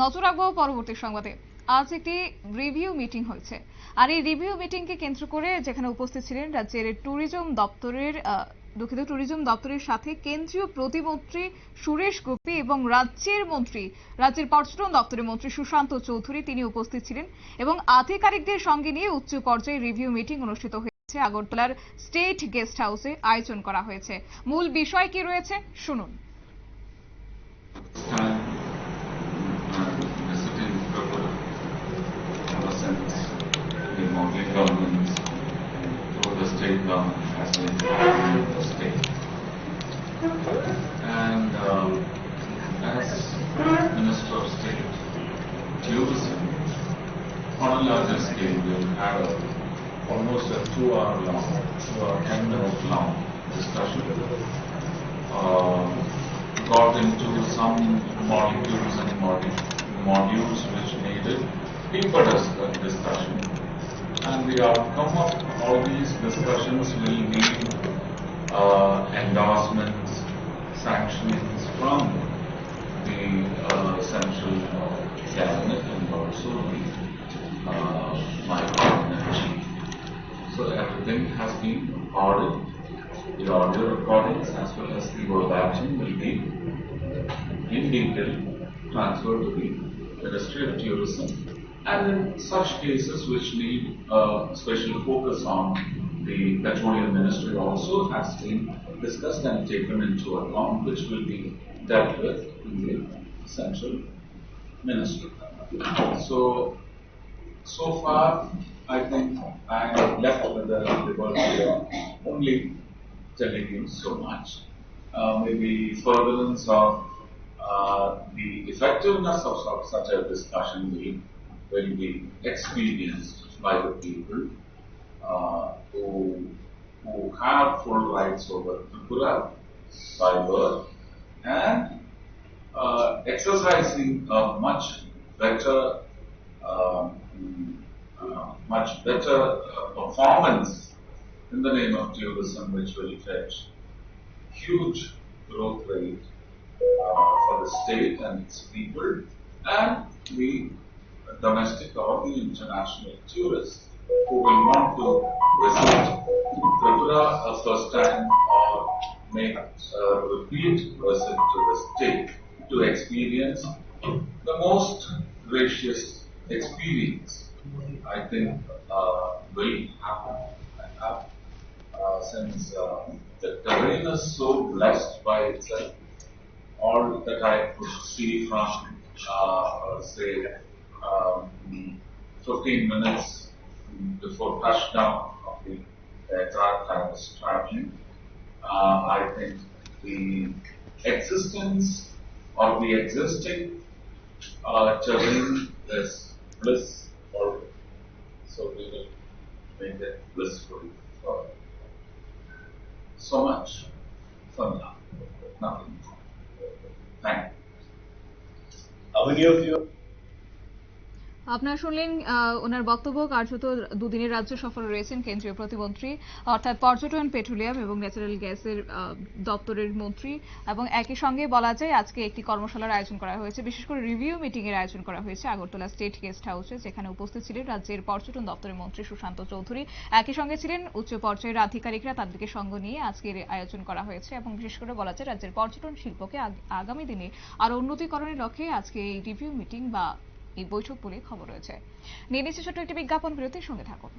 নজর রাখব পরবর্তী সংবাদে। আজ একটি রিভিউ মিটিং হয়েছে। আর এই রিভিউ মিটিংকে কেন্দ্র করে যেখানে উপস্থিত ছিলেন রাজ্যের ট্যুরিজম দপ্তরের দুঃখিত, ট্যুরিজম দপ্তরের সাথে কেন্দ্রীয় প্রতিমন্ত্রী সুরেশ গোপী এবং রাজ্যের মন্ত্রী, রাজ্যের পর্যটন দপ্তরের মন্ত্রী সুশান্ত চৌধুরী তিনি উপস্থিত ছিলেন এবং আধিকারিকদের সঙ্গে নিয়ে উচ্চ পর্যায়ে রিভিউ মিটিং অনুষ্ঠিত হয়েছে। আগরতলার স্টেট গেস্ট হাউসে আয়োজন করা হয়েছে। মূল বিষয় কি রয়েছে? শুনুন। On a larger scale, we've had a, almost a two-hour long, two-hour, ten-minute long discussion uh, got into some molecules and modi- modules which needed of discussion. And the outcome of all these discussions will need uh, endorsements, sanctions from the uh, central uh, cabinet and also the uh, my cabinet chief. So everything has recorded. The audio recordings as well as the verbatim will be in detail transferred to the Ministry of Tourism. And in such cases which need a special focus on the Petroleum Ministry also has been discussed and taken into account, which will be dealt with in the Central Ministry. So, so far, I think I am left with the liberty only telling you so much. Uh, maybe furtherance of uh, the effectiveness of, of such a discussion will, will be experienced by the people uh, who, who have full rights over Tripura by birth and uh, exercising a much better, um, much better uh, performance in the name of tourism, which will fetch huge growth rate uh, for the state and its people, and the domestic or the international tourists who will want to visit Tripura a first time or make a repeat visit to the state to experience the most gracious experience. I think uh, will happen. and have uh, since uh, the terrain is so blessed by itself, all that I could see from, uh, say, um, 15 minutes before touchdown of the aircraft I was traveling, uh, I think the existence or the existing uh, terrain is bliss. So we will make it blissful for so much for now. Nothing. Thank you. How many of you আপনারা শুনলেন ওনার বক্তব্য কার্যত দুদিনের রাজ্য সফরে রয়েছেন কেন্দ্রীয় প্রতিমন্ত্রী। অর্থাৎ পর্যটন, পেট্রোলিয়াম এবং ন্যাচারাল গ্যাসের দপ্তরের মন্ত্রী। এবং একই সঙ্গে বলা যায়, আজকে একটি কর্মশালার আয়োজন করা হয়েছে। বিশেষ করে রিভিউ মিটিং এর আয়োজন করা হয়েছে আগরতলা স্টেট গেস্ট হাউসে, যেখানে উপস্থিত ছিলেন রাজ্যের পর্যটন দপ্তরের মন্ত্রী সুশান্ত চৌধুরী। একই সঙ্গে ছিলেন উচ্চ পর্যায়ের আধিকারিকরা, তাদেরকে সঙ্গ নিয়ে আজকের আয়োজন করা হয়েছে। এবং বিশেষ করে বলা যায়, রাজ্যের পর্যটন শিল্পকে আগামী দিনে আরও উন্নতিকরণের লক্ষ্যে আজকে এই রিভিউ মিটিং বা এই বৈঠক বলে খবর রয়েছে। নিয়ে নিচ্ছে ছোট্ট একটি বিজ্ঞাপন বিরতির সঙ্গে থাকুন।